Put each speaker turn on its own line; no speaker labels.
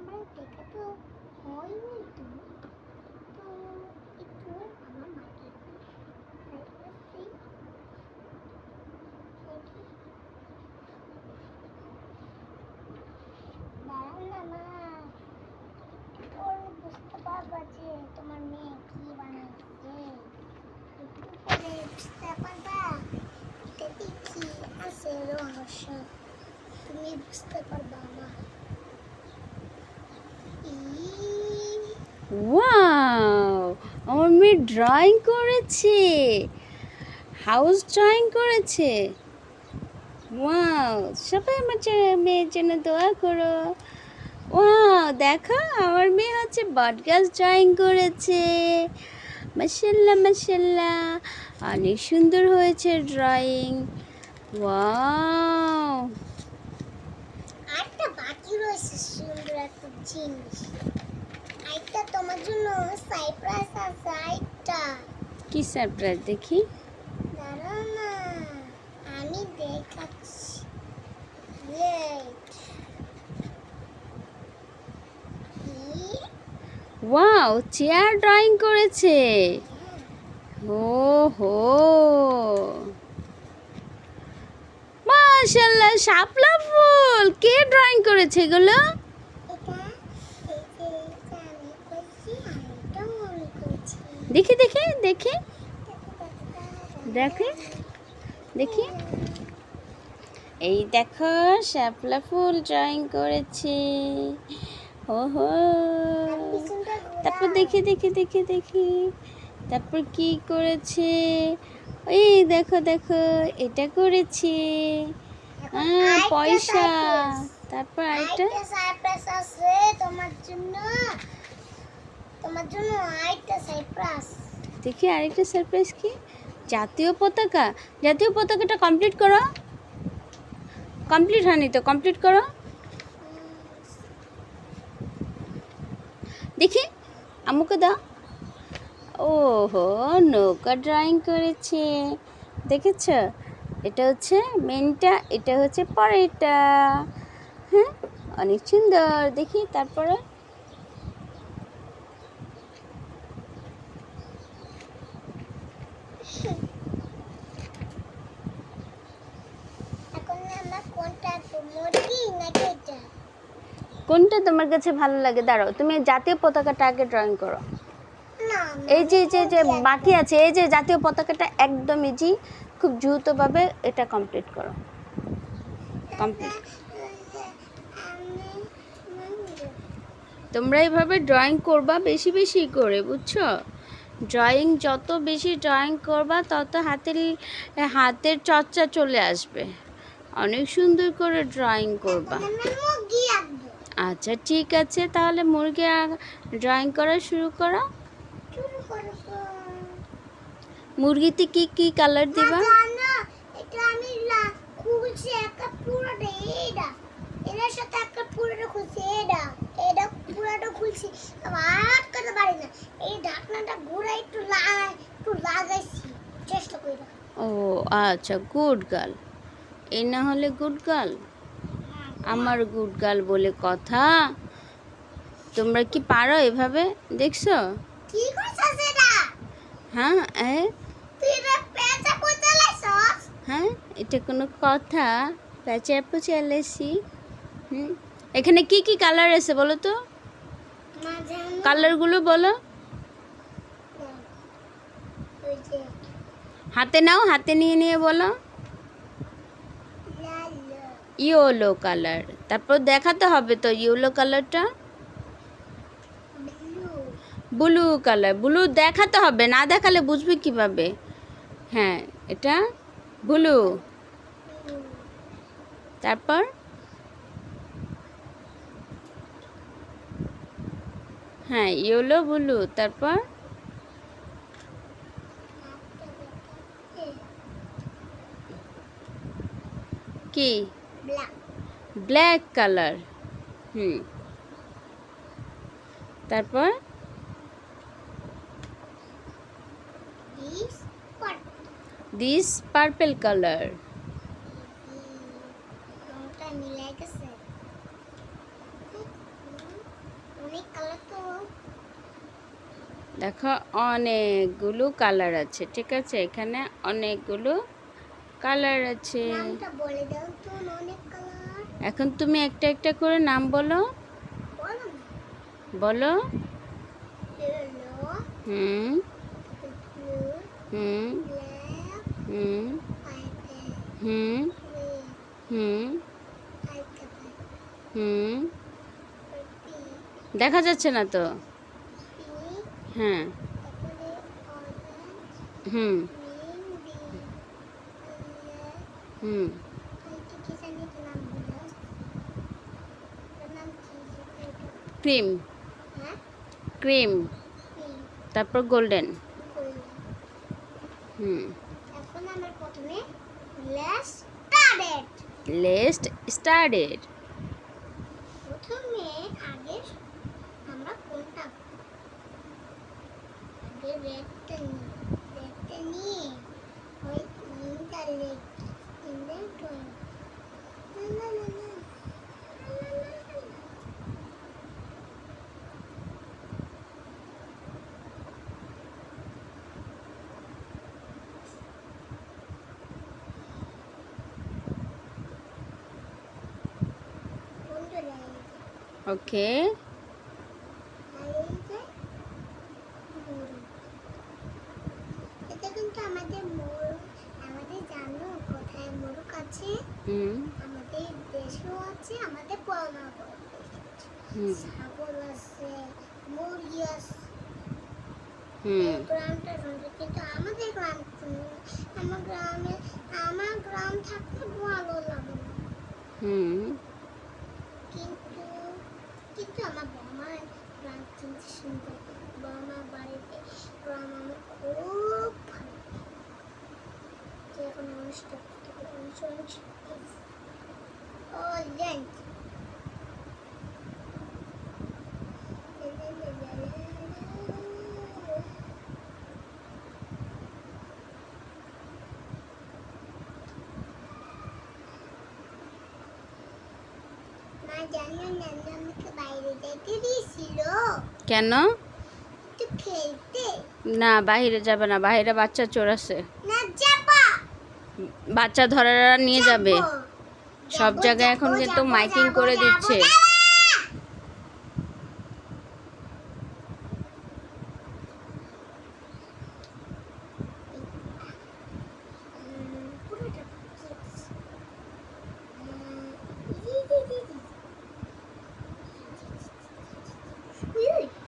তো দেখা তো হয়নি তো তো একটু আমার মাকে একটু try করছি। দেখি। দাঁড়াও না মা তোর বুঝতে পারবা যে তোমার মেয়ে কি বানাইছে একটু বুঝতে পারবা এটাতে কি আছে রহস্য তুমি বুঝতে পারবা মা
ওয়াও আমার মেয়ে ড্রয়িং করেছে হাউস ড্রয়িং করেছে। ওয়াও সবাই আমার মেয়ের জন্য দোয়া করো। ওয়াও দেখো, আমার মেয়ে হচ্ছে বটগাছ ড্রয়িং করেছে। মাসাল্লাহ মাসাল্লাহ অনেক সুন্দর হয়েছে ড্রয়িং ওয়াও
আরেকটা বাকি রয়েছে সুন্দর একটা জিনিস। আরেকটা তোমার জন্য সাইপ্রাস আছে আরেকটা।
কি সারপ্রাইজ দেখি?
দাঁড়াও না আমি দেখাচ্ছি.
ওয়াও চেয়ার ড্রয়িং করেছে। ও হো মাশাল্লাহ শাপলা ফুল। কে ড্রয়িং করেছে এগুলো? দেখি দেখি দেখি। দেখি দেখি। এই দেখো শাপলা ফুল ড্রয়িং করেছে। ও হো তারপর। দেখি দেখি দেখি দেখি। তারপর কি করেছে? এই দেখো দেখো এটা করেছে। পয়সা। তারপর আরেকটা
সারপ্রাইজ আছে তোমার জন্য। তোমার জন্য আরেকটা সারপ্রাইজ
দেখি আরেকটা সারপ্রাইজ কি? জাতীয় পতাকা। জাতীয় পতাকাটা কমপ্লিট করো। কমপ্লিট হয়নি তো কমপ্লিট করো। দেখি আমুকে দাও। ওহো নৌকা ড্রয়িং করেছে। দেখেছ? এটা হচ্ছে মেনটা এটা হচ্ছে পরেরটা। হ্যাঁ অনেক সুন্দর। দেখি তারপরে?
কোনটা
তোমার কাছে ভালো লাগে? দাঁড়াও তুমি জাতীয় পতাকাটা আগে ড্রয়িং করো। এই যে যে যে বাকি আছে এই যে জাতীয় পতাকাটা একদম ইজি খুব দ্রুতভাবে এটা কমপ্লিট করো। কমপ্লিট তোমরা এইভাবে ড্রয়িং করবা বেশি বেশি করে, বুঝছ? ড্রয়িং যত বেশি ড্রয়িং করবা, তত হাতের হাতের চর্চা চলে আসবে। অনেক সুন্দর করে ড্রয়িং করবা। আচ্ছা ঠিক আছে, তাহলে মুরগি ড্রয়িং করা শুরু করো
শুরু করব
মুরগিতে কি কি কালার দিবা?
এটা আমি খুলছি একটা পুরোটা এইটা। এটার সাথে একটা পুরোটা খুলছি এটা এটা পুরোটা খুলছি। আর করতে পারি না এই ঢাকনাটা ঘুরে একটু লাগাই একটু লাগাইছি চেষ্টা করি
ও আচ্ছা গুড গার্ল এই না হলে গুড গার্ল আমার গুড গার্ল বলে কথা। তোমরা কি পারো এভাবে? দেখছ?
কি এটা
হ্যাঁ হ্যাঁ এটা কোনো কথা। প্যাচে চেলেছি হুম এখানে কি কি কালার আছে বলো তো? কালারগুলো বলো। হাতে নাও হাতে নিয়ে নিয়ে বলো। ইয়েলো। কালার তারপর দেখাতে হবে তো ইয়েলো কালারটা
ব্লু।
কালার ব্লু দেখাতে হবে না দেখালে বুঝবে কীভাবে? হ্যাঁ এটা ব্লু। তারপর? হ্যাঁ ইয়েলো ব্লু। তারপর? কি?
ব্ল্যাক
ব্ল্যাক কালার হুম। তারপর?
দিস
পার্পেল কালার দেখো, অনেকগুলো কালার আছে, ঠিক আছে? এখানে অনেকগুলো কালার আছে। এখন তুমি একটা একটা করে নাম বলো।
বলো।
হুম। হুম। হুম হুম হুম হুম দেখা যাচ্ছে না তো? হ্যাঁ। হুম। হুম? ক্রিম। ক্রিম। তারপর গোল্ডেন। হুম।
লেস স্টার্টেড
লেস্ট স্টার্টেড
প্রথমে আগে আমরা কোনটা আগে রেডটা নিই রেডটা নিয়ে ওই তিনটা
ওকে।
আমাদের দেশেও আছে আমাদের ছাগল আছে মুরগি আছে।
হুম।
গ্রামটা কিন্তু আমাদের গ্রাম আমার গ্রামে আমার গ্রাম থাকতে ভালো লাগে
হুম
কিন্তু কিন্তু আমার বাবার গ্রাম কিন্তু সুন্দর বাবার বাড়িতে গ্রাম আমার খুব ভালো লাগে। যে এখন অনুষ্ঠান অনুষ্ঠান ও লেন্ট মা জানো নানা আমাকে বাইরে যেতে দিয়েছিল
কেন? না বাহিরে যাবে না বাহিরে বাচ্চা চোর আছে। বাচ্চা ধরারা নিয়ে যাবে। সব জায়গায় এখন কিন্তু মাইকিং করে দিচ্ছে।